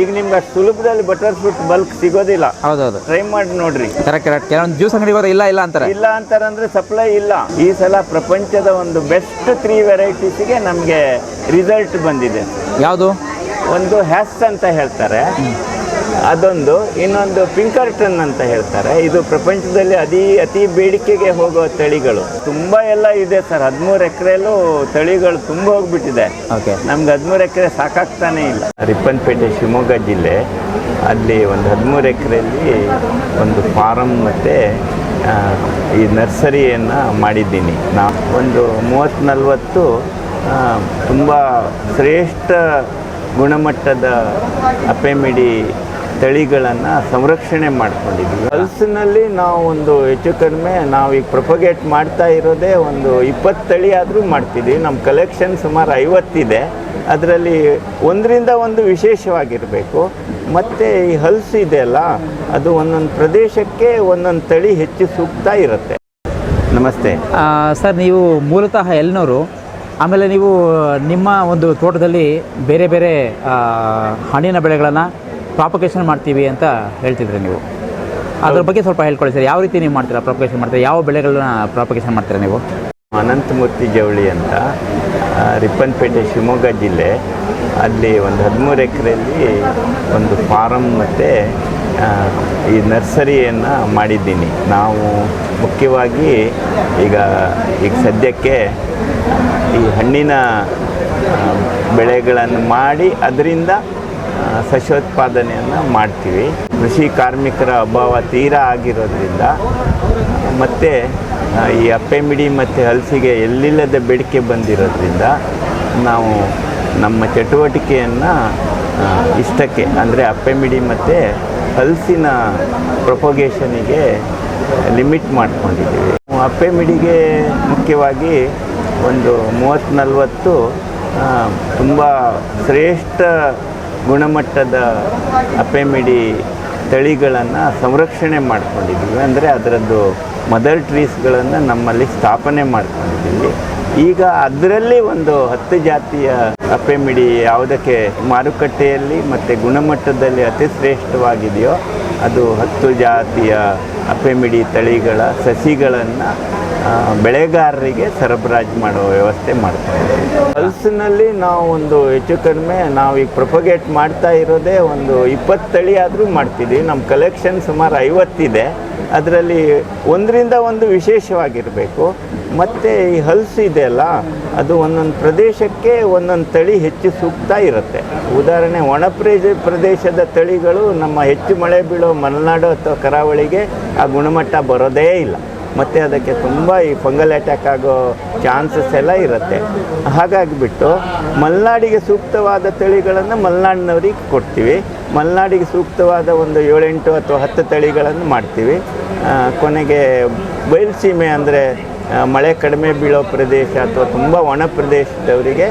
ಈಗ ನಿಮ್ಗೆ ಅಷ್ಟು ಸುಲಭದಲ್ಲಿ ಬಟರ್ ಫ್ರೂಟ್ ಬಲ್ಕ್ ಸಿಗೋದಿಲ್ಲ. ಹೌದೌದು. ಟ್ರೈ ಮಾಡಿ ನೋಡ್ರಿ. ಕರೆಕ್ಟ್ ಕರೆಕ್ಟ್ ಕೆಲವೊಂದು ಜ್ಯೂಸ್ ಅಂಗಡಿ ಹೋದ್ರೆ ಇಲ್ಲ ಇಲ್ಲ ಅಂತಾರೆ. ಇಲ್ಲ ಅಂತಾರಂದ್ರೆ ಸಪ್ಲೈ ಇಲ್ಲ. ಈ ಸಲ ಪ್ರಪಂಚದ ಒಂದು ಬೆಸ್ಟ್ ತ್ರೀ ವೆರೈಟೀಸ್ಗೆ ನಮಗೆ ರಿಸಲ್ಟ್ ಬಂದಿದೆ. ಯಾವುದು? ಒಂದು ಹ್ಯಾಸ್ ಅಂತ ಹೇಳ್ತಾರೆ. ಅದೊಂದು. ಇನ್ನೊಂದು ಪಿಂಕರ್ಟನ್ ಅಂತ ಹೇಳ್ತಾರೆ. ಇದು ಪ್ರಪಂಚದಲ್ಲಿ ಅತಿ ಅತಿ ಬೇಡಿಕೆಗೆ ಹೋಗುವ ತಳಿಗಳು. ತುಂಬಾ ಎಲ್ಲ ಇದೆ ಸರ್. ಹದಿಮೂರು ಎಕರೆಲ್ಲೂ ತಳಿಗಳು ತುಂಬ ಹೋಗ್ಬಿಟ್ಟಿದೆ. ಓಕೆ ನಮ್ಗೆ ಹದಿಮೂರು ಎಕರೆ ಸಾಕಾಗ್ತಾನೆ ಇಲ್ಲ. ರಿಪ್ಪನ್ಪೇಟೆ ಶಿವಮೊಗ್ಗ ಜಿಲ್ಲೆ ಅಲ್ಲಿ ಒಂದು ಹದಿಮೂರು ಎಕರೆಯಲ್ಲಿ ಒಂದು ಫಾರಮ್ ಮತ್ತು ಈ ನರ್ಸರಿಯನ್ನು ಮಾಡಿದ್ದೀನಿ. ನಾ ಒಂದು ಮೂವತ್ತು ನಲ್ವತ್ತು ತುಂಬ ಶ್ರೇಷ್ಠ ಗುಣಮಟ್ಟದ ಅಪೆಮಿಡಿ ತಳಿಗಳನ್ನು ಸಂರಕ್ಷಣೆ ಮಾಡ್ಕೊಂಡಿದ್ವಿ ಹಲ್ಸಿನಲ್ಲಿ ನಾವು ಒಂದು ಹೆಚ್ಚು ಕಡಿಮೆ ನಾವು ಈಗ ಪ್ರೊಪಗೇಟ್ ಮಾಡ್ತಾ ಇರೋದೇ ಒಂದು ಇಪ್ಪತ್ತು ತಳಿ ಆದರೂ ಮಾಡ್ತಿದ್ದೀವಿ. ನಮ್ಮ ಕಲೆಕ್ಷನ್ ಸುಮಾರು ಐವತ್ತಿದೆ. ಅದರಲ್ಲಿ ಒಂದರಿಂದ ಒಂದು ವಿಶೇಷವಾಗಿರಬೇಕು. ಮತ್ತು ಈ ಹಲ್ಸು ಇದೆಯಲ್ಲ ಅದು ಒಂದೊಂದು ಪ್ರದೇಶಕ್ಕೆ ಒಂದೊಂದು ತಳಿ ಹೆಚ್ಚು ಸೂಕ್ತ ಇರುತ್ತೆ. ನಮಸ್ತೆ. ಸರ್, ನೀವು ಮೂಲತಃ ಎಲ್ನೋರು, ಆಮೇಲೆ ನೀವು ನಿಮ್ಮ ಒಂದು ತೋಟದಲ್ಲಿ ಬೇರೆ ಬೇರೆ ಹಣ್ಣಿನ ಬೆಳೆಗಳನ್ನು ಪ್ರಾಪಗೇಷನ್ ಮಾಡ್ತೀವಿ ಅಂತ ಹೇಳ್ತಿದ್ರಿ ನೀವು. ಅದ್ರ ಬಗ್ಗೆ ಸ್ವಲ್ಪ ಹೇಳ್ಕೊಳ್ಳಿ ಸರ್. ಯಾವ ರೀತಿ ನೀವು ಮಾಡ್ತೀರಾ ಪ್ರಾಪಕೇಶನ್ ಮಾಡ್ತೀರಾ? ಯಾವ ಬೆಳೆಗಳನ್ನ ಪ್ರಾಪಕೇಶನ್ ಮಾಡ್ತೀರಾ ನೀವು? ಅನಂತಮೂರ್ತಿ ಜವಳಿ ಅಂತ ರಿಪ್ಪನ್ಪೇಟೆ ಶಿವಮೊಗ್ಗ ಜಿಲ್ಲೆ. ಅಲ್ಲಿ ಒಂದು ಹದಿಮೂರು ಎಕರೆಯಲ್ಲಿ ಒಂದು ಫಾರಮ್ ಮತ್ತು ಈ ನರ್ಸರಿಯನ್ನು ಮಾಡಿದ್ದೀನಿ. ನಾವು ಮುಖ್ಯವಾಗಿ ಈಗ ಈಗ ಸದ್ಯಕ್ಕೆ ಈ ಹಣ್ಣಿನ ಬೆಳೆಗಳನ್ನು ಮಾಡಿ, ಅದರಿಂದ ಸಸ್ಯೋತ್ಪಾದನೆಯನ್ನು ಮಾಡ್ತೀವಿ. ಕೃಷಿ ಕಾರ್ಮಿಕರ ಅಭಾವ ತೀರಾ ಆಗಿರೋದ್ರಿಂದ ಮತ್ತು ಈ ಅಪ್ಪೆಮಿಡಿ ಮತ್ತು ಹಲಸಿಗೆ ಎಲ್ಲಿಲ್ಲದ ಬೇಡಿಕೆ ಬಂದಿರೋದ್ರಿಂದ ನಾವು ನಮ್ಮ ಚಟುವಟಿಕೆಯನ್ನು ಇಷ್ಟಕ್ಕೆ ಅಂದರೆ ಅಪ್ಪೆಮಿಡಿ ಮತ್ತು ಹಲಸಿನ ಪ್ರೊಪೊಗೇಷನಿಗೆ ಲಿಮಿಟ್ ಮಾಡ್ಕೊಂಡಿದ್ದೀವಿ. ಅಪ್ಪೆಮಿಡಿಗೆ ಮುಖ್ಯವಾಗಿ ಒಂದು ಮೂವತ್ತು ನಲವತ್ತು ತುಂಬ ಶ್ರೇಷ್ಠ ಗುಣಮಟ್ಟದ ಅಪೆಮಿಡಿ ತಳಿಗಳನ್ನು ಸಂರಕ್ಷಣೆ ಮಾಡ್ಕೊಂಡಿದ್ದೀವಿ. ಅಂದರೆ ಅದರದ್ದು ಮದರ್ ಟ್ರೀಸ್ಗಳನ್ನು ನಮ್ಮಲ್ಲಿ ಸ್ಥಾಪನೆ ಮಾಡ್ಕೊಂಡಿದ್ದೀವಿ. ಈಗ ಅದರಲ್ಲಿ ಒಂದು ಹತ್ತು ಜಾತಿಯ ಅಪೆಮಿಡಿ ಯಾವುದಕ್ಕೆ ಮಾರುಕಟ್ಟೆಯಲ್ಲಿ ಮತ್ತು ಗುಣಮಟ್ಟದಲ್ಲಿ ಅತಿ ಶ್ರೇಷ್ಠವಾಗಿದೆಯೋ ಅದು ಹತ್ತು ಜಾತಿಯ ಅಪೆಮಿಡಿ ತಳಿಗಳ ಸಸಿಗಳನ್ನು ಬೆಳೆಗಾರರಿಗೆ ಸರಬರಾಜು ಮಾಡುವ ವ್ಯವಸ್ಥೆ ಮಾಡ್ತಾರೆ ಹಲ್ಸಿನಲ್ಲಿ ನಾವು ಒಂದು ಹೆಚ್ಚು ಕಡಿಮೆ, ನಾವು ಈಗ ಪ್ರೊಪಗೇಟ್ ಮಾಡ್ತಾ ಇರೋದೇ ಒಂದು ಇಪ್ಪತ್ತು ತಳಿ ಆದರೂ ಮಾಡ್ತಿದ್ದೀವಿ. ನಮ್ಮ ಕಲೆಕ್ಷನ್ ಸುಮಾರು ಐವತ್ತಿದೆ. ಅದರಲ್ಲಿ ಒಂದರಿಂದ ಒಂದು ವಿಶೇಷವಾಗಿರಬೇಕು. ಮತ್ತು ಈ ಹಲ್ಸು ಇದೆಯಲ್ಲ ಅದು ಒಂದೊಂದು ಪ್ರದೇಶಕ್ಕೆ ಒಂದೊಂದು ತಳಿ ಹೆಚ್ಚು ಸೂಕ್ತ ಇರುತ್ತೆ. ಉದಾಹರಣೆ ಒಣ ಪ್ರದೇಶ ಪ್ರದೇಶದ ತಳಿಗಳು ನಮ್ಮ ಹೆಚ್ಚು ಮಳೆ ಬೀಳೋ ಮಲೆನಾಡು ಅಥವಾ ಕರಾವಳಿಗೆ ಆ ಗುಣಮಟ್ಟ ಬರೋದೇ ಇಲ್ಲ. ಮತ್ತು ಅದಕ್ಕೆ ತುಂಬ ಈ ಫಂಗಲ್ ಅಟ್ಯಾಕ್ ಆಗೋ ಚಾನ್ಸಸ್ ಎಲ್ಲ ಇರುತ್ತೆ. ಹಾಗಾಗಿಬಿಟ್ಟು ಮಲೆನಾಡಿಗೆ ಸೂಕ್ತವಾದ ತಳಿಗಳನ್ನು ಮಲೆನಾಡಿನವ್ರಿಗೆ ಕೊಡ್ತೀವಿ. ಮಲೆನಾಡಿಗೆ ಸೂಕ್ತವಾದ ಒಂದು ಏಳೆಂಟು ಅಥವಾ ಹತ್ತು ತಳಿಗಳನ್ನು ಮಾಡ್ತೀವಿ. ಕೊನೆಗೆ ಬಯಲುಸೀಮೆ ಅಂದರೆ ಮಳೆ ಕಡಿಮೆ ಬೀಳೋ ಪ್ರದೇಶ ಅಥವಾ ತುಂಬ ಒಣ ಪ್ರದೇಶದವರಿಗೆ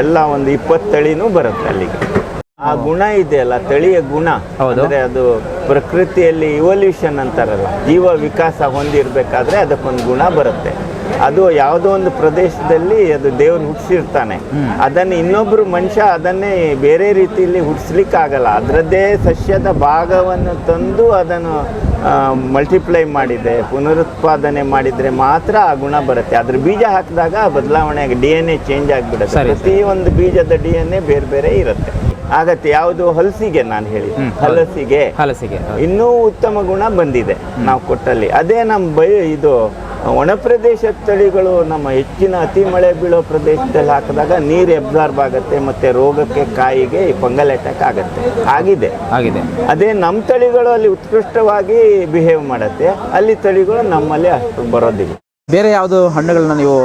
ಎಲ್ಲ ಒಂದು ಇಪ್ಪತ್ತು ತಳಿನೂ ಬರುತ್ತೆ ಅಲ್ಲಿಗೆ. ಆ ಗುಣ ಇದೆಯಲ್ಲ ತಳಿಯ ಗುಣ. ಅಂದ್ರೆ ಅದು ಪ್ರಕೃತಿಯಲ್ಲಿ ಇವಲ್ಯೂಷನ್ ಅಂತಾರಲ್ಲ ಜೀವ ವಿಕಾಸ ಹೊಂದಿರ್ಬೇಕಾದ್ರೆ ಅದಕ್ಕೊಂದು ಗುಣ ಬರುತ್ತೆ. ಅದು ಯಾವುದೋ ಒಂದು ಪ್ರದೇಶದಲ್ಲಿ ಅದು ದೇವ್ರು ಹುಟ್ಟಿಸಿರ್ತಾನೆ ಅದನ್ನು ಇನ್ನೊಬ್ರು ಮನುಷ್ಯ ಅದನ್ನೇ ಬೇರೆ ರೀತಿಯಲ್ಲಿ ಹುಟ್ಟಿಸ್ಲಿಕ್ಕೆ ಆಗಲ್ಲ ಅದರದ್ದೇ ಸಸ್ಯದ ಭಾಗವನ್ನು ತಂದು ಅದನ್ನು ಮಲ್ಟಿಪ್ಲೈ ಮಾಡಿದೆ ಪುನರುತ್ಪಾದನೆ ಮಾಡಿದ್ರೆ ಮಾತ್ರ ಆ ಗುಣ ಬರುತ್ತೆ. ಅದ್ರ ಬೀಜ ಹಾಕಿದಾಗ ಬದಲಾವಣೆ ಡಿ ಎನ್ ಎ ಚೇಂಜ್ ಆಗಿಬಿಡುತ್ತೆ. ಪ್ರತಿ ಒಂದು ಬೀಜದ ಡಿ ಎನ್ ಎ ಬೇರೆ ಬೇರೆ ಇರುತ್ತೆ. ಆಗತ್ತೆ. ಯಾವುದು ಹಲಸಿಗೆ ನಾನು ಹೇಳಿ. ಹಲಸಿಗೆ. ಹಲಸಿಗೆ ಇನ್ನೂ ಉತ್ತಮ ಗುಣ ಬಂದಿದೆ ನಾವು ಕೊಟ್ಟಲ್ಲಿ. ಅದೇ ನಮ್ಮ ಬಯ ಇದು ಒಣ ಪ್ರದೇಶದ ತಳಿಗಳು ನಮ್ಮ ಹೆಚ್ಚಿನ ಅತಿ ಮಳೆ ಬೀಳೋ ಪ್ರದೇಶದಲ್ಲಿ ಹಾಕಿದಾಗ ನೀರು ಎಬ್ಸಾರ್ಬ್ ಆಗುತ್ತೆ ಮತ್ತೆ ರೋಗಕ್ಕೆ ಕಾಯಿಗೆ ಫಂಗಲ್ ಅಟ್ಯಾಕ್ ಆಗುತ್ತೆ. ಆಗಿದೆ. ಆಗಿದೆ. ಅದೇ ನಮ್ಮ ತಳಿಗಳು ಅಲ್ಲಿ ಉತ್ಕೃಷ್ಟವಾಗಿ ಬಿಹೇವ್ ಮಾಡುತ್ತೆ. ಅಲ್ಲಿ ತಳಿಗಳು ನಮ್ಮಲ್ಲಿ ಅಷ್ಟು ಬರೋದಿಲ್ಲ. ಬೇರೆ ಯಾವುದು ಹಣ್ಣುಗಳನ್ನ ನೀವು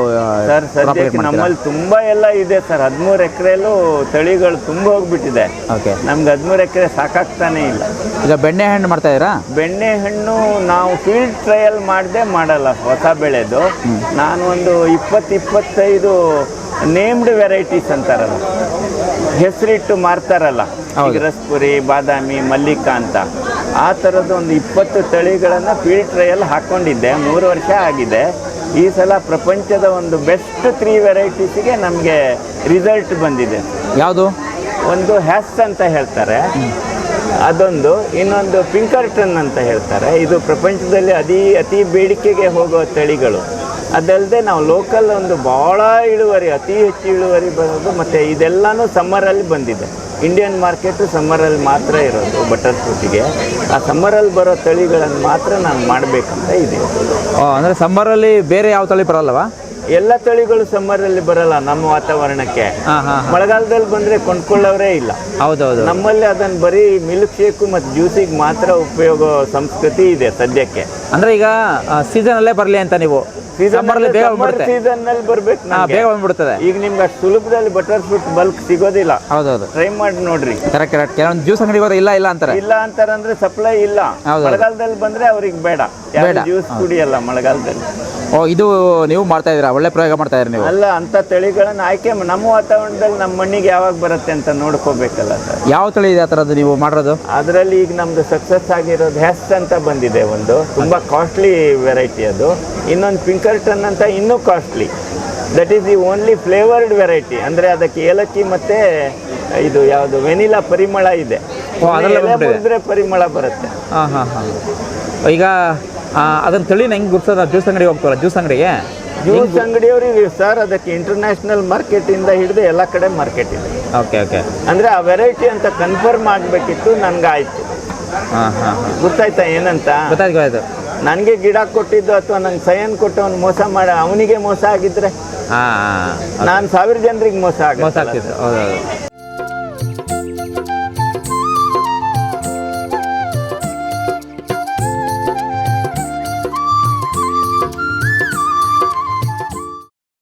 ಸರ್ ಸದ್ಯಕ್ಕೆ ನಮ್ಮಲ್ಲಿ ತುಂಬಾ ಎಲ್ಲ ಇದೆ ಸರ್. ಹದಿಮೂರು ಎಕರೆಲ್ಲೂ ತಳಿಗಳು ತುಂಬಾ ಹೋಗ್ಬಿಟ್ಟಿದೆ. ಓಕೆ. ನಮ್ಗೆ ಹದಿಮೂರು ಎಕರೆ ಸಾಕಾಗ್ತಾನೆ ಇಲ್ಲ. ಈಗ ಬೆಣ್ಣೆ ಹಣ್ಣು ಮಾಡ್ತಾ ಇದ್ದೀರಾ? ಬೆಣ್ಣೆ ಹಣ್ಣು ನಾವು ಫೀಲ್ಡ್ ಟ್ರಯಲ್ ಮಾಡದೆ ಮಾಡಲ್ಲ ಹೊಸ ಬೆಳೆದು. ನಾನು ಒಂದು ಇಪ್ಪತ್ತು ಇಪ್ಪತ್ತೈದು ನೇಮ್ಡ್ ವೆರೈಟೀಸ್ ಅಂತಾರಲ್ಲ. ಹೆಸರಿಟ್ಟು ಮಾರ್ತಾರಲ್ಲ. ರಸ್ಪುರಿ ಬಾದಾಮಿ ಮಲ್ಲಿಕಾ ಅಂತ ಆ ಥರದ್ದು ಒಂದು ಇಪ್ಪತ್ತು ತಳಿಗಳನ್ನು ಫೀಲ್ಡ್ ಟ್ರಯಲ್ ಹಾಕ್ಕೊಂಡಿದ್ದೆ ಮೂರು ವರ್ಷ ಆಗಿದೆ. ಈ ಸಲ ಪ್ರಪಂಚದ ಒಂದು ಬೆಸ್ಟ್ ತ್ರೀ ವೆರೈಟೀಸಿಗೆ ನಮಗೆ ರಿಸಲ್ಟ್ ಬಂದಿದೆ. ಯಾವುದು? ಒಂದು ಹ್ಯಾಸ್ ಅಂತ ಹೇಳ್ತಾರೆ. ಅದೊಂದು ಇನ್ನೊಂದು ಪಿಂಕರ್ಟನ್ ಅಂತ ಹೇಳ್ತಾರೆ. ಇದು ಪ್ರಪಂಚದಲ್ಲಿ ಅತಿ ಅತಿ ಬೇಡಿಕೆಗೆ ಹೋಗುವ ತಳಿಗಳು. ಅದಲ್ಲದೆ ನಾವು ಲೋಕಲ್ ಒಂದು ಭಾಳ ಇಳುವರಿ ಅತಿ ಹೆಚ್ಚು ಇಳುವರಿ ಬರೋದು ಮತ್ತು ಇದೆಲ್ಲನೂ ಸಮ್ಮರಲ್ಲಿ ಬಂದಿದೆ. ಇಂಡಿಯನ್ ಮಾರ್ಕೆಟು ಸಮ್ಮರಲ್ಲಿ ಮಾತ್ರ ಇರೋದು ಬಟರ್ ಫ್ರೂಟಿಗೆ ಆ ಸಮ್ಮರಲ್ಲಿ ಬರೋ ತಳಿಗಳನ್ನು ಮಾತ್ರ ನಾನು ಮಾಡಬೇಕಂತ ಇದೆ ಅಂದರೆ ಸಮ್ಮರಲ್ಲಿ ಬೇರೆ ಯಾವ ತಳಿ ಬರಲ್ಲವಾ? ಎಲ್ಲ ತಳಿಗಳು ಸಮ್ಮರಲ್ಲಿ ಬರಲ್ಲ ನಮ್ಮ ವಾತಾವರಣಕ್ಕೆ. ಮಳೆಗಾಲದಲ್ಲಿ ಬಂದರೆ ಕೊಂಡ್ಕೊಳ್ಳೋರೇ ಇಲ್ಲ. ಹೌದೌದು. ನಮ್ಮಲ್ಲಿ ಅದನ್ನು ಬರೀ ಮಿಲ್ಕ್ ಶೇಕು ಮತ್ತು ಜ್ಯೂಸಿಗೆ ಮಾತ್ರ ಉಪಯೋಗ ಸಂಸ್ಕೃತಿ ಇದೆ ಸದ್ಯಕ್ಕೆ. ಅಂದರೆ ಈಗ ಸೀಸನಲ್ಲೇ ಬರಲಿ ಅಂತ ನೀವು? ಬೇಗ ಬಂದ್ಬಿಡುತ್ತೆ. ಸೀಸನ್ನಲ್ಲಿ ಬರ್ಬೇಕು ಹಾಂ ಬೇಗ ಬಂದ್ಬಿಡ್ತದೆ. ಈಗ ನಿಮ್ಗೆ ಅಷ್ಟು ಸುಲಭದಲ್ಲಿ ಬಟರ್ ಫ್ರೂಟ್ ಬಲ್ಕ್ ಸಿಗೋದಿಲ್ಲ. ಹೌದೌದು. ಟ್ರೈ ಮಾಡಿ ನೋಡ್ರಿ. ಕರೆಕ್ಟ್ ಕರೆಕ್ಟ್ ಕೆಲವೊಂದು ಜ್ಯೂಸ್ ಅಂಗಡಿ ಹೋದ್ರೆ ಇಲ್ಲ ಇಲ್ಲ ಅಂತಾರೆ. ಇಲ್ಲ ಅಂತಾರಂದ್ರೆ ಸಪ್ಲೈ ಇಲ್ಲ. ಹೌದು. ಮಳೆಗಾಲದಲ್ಲಿ ಬಂದ್ರೆ ಅವ್ರಿಗೆ ಬೇಡ. ಬೇಡ. ಜ್ಯೂಸ್ ಕುಡಿಯಲ್ಲ ಮಳೆಗಾಲದಲ್ಲಿ. ಓ ಇದು ನೀವು ಮಾಡ್ತಾ ಇದ್ದೀರಾ? ಒಳ್ಳೆ ಪ್ರಯೋಗ ಮಾಡ್ತಾ ಇದ್ದೀರಾ ನೀವು? ಅಲ್ಲ ಅಂತ ತಳಿಗಳನ್ನ ಆಯ್ಕೆ ನಮ್ಮ ವಾತಾವರಣದಲ್ಲಿ ನಮ್ಮ ಮಣ್ಣಿಗೆ ಯಾವಾಗ ಬರುತ್ತೆ ಅಂತ ನೋಡ್ಕೋಬೇಕಲ್ಲ ಸರ್. ಯಾವ ತಳಿ ಇದೆ ಆ ಥರದ್ದು ನೀವು ಮಾಡೋದು ಅದರಲ್ಲಿ ಈಗ ನಮ್ದು ಸಕ್ಸಸ್ ಆಗಿರೋದು ಹೆಸ್ಟ್ ಅಂತ ಬಂದಿದೆ ಒಂದು. ತುಂಬಾ ಕಾಸ್ಟ್ಲಿ ವೆರೈಟಿ ಅದು. ಇನ್ನೊಂದು ಪಿಂಕರ್ಟನ್ ಅಂತ ಇನ್ನೂ costly that is the only flavoured variety ಅಂದ್ರೆ ಅದಕ್ಕೆ ಏಲಕ್ಕಿ ಮತ್ತೆ ಇದು ಯಾವುದು ವೆನಿಲಾ ಪರಿಮಳ ಇದೆ. ಪರಿಮಳ ಬರುತ್ತೆ. ಈಗ ಅದನ್ನ ತಳಿನ ಹೆಂಗೆ ಗುರ್ಸೋದು? ಜ್ಯೂಸ್ ಅಂಗಡಿ ಹೋಗ್ತಾರಲ್ಲ ಜ್ಯೂಸ್ ಅಂಗಡಿಗೆ? ಜ್ಯೂಸ್ ಅಂಗಡಿಯವ್ರಿಗೆ ಸರ್ ಅದಕ್ಕೆ ಇಂಟರ್ನ್ಯಾಷನಲ್ ಮಾರ್ಕೆಟ್ ಇಂದ ಹಿಡಿದು ಎಲ್ಲ ಕಡೆ ಮಾರ್ಕೆಟ್ ಇದೆ. Okay okay. ಅಂದ್ರೆ ಆ ವೆರೈಟಿ ಅಂತ ಕನ್ಫರ್ಮ್ ಆಗಬೇಕಿತ್ತು ನನ್ಗೆ ಆಯ್ತು ಹಾಂ ಹಾಂ. ಗೊತ್ತಾಯ್ತಾ ಏನಂತ? ಗೊತ್ತಾಯ್ತು ಗೊತ್ತಾಯ್ತು. ನನಗೆ ಗಿಡ ಕೊಟ್ಟಿದ್ದು ಅಥವಾ ನನ್ಗೆ ಸೈನ್ ಕೊಟ್ಟು ಅವ್ನು ಮೋಸ ಮಾಡ ಅವನಿಗೆ ಮೋಸ ಆಗಿದ್ರೆ? ನಾನು ಸಾವಿರ ಜನರಿಗೆ ಮೋಸ ಆಗ ಮೋಸ ಆಗ್ತಿದ್ರು ಹೌದೌದು.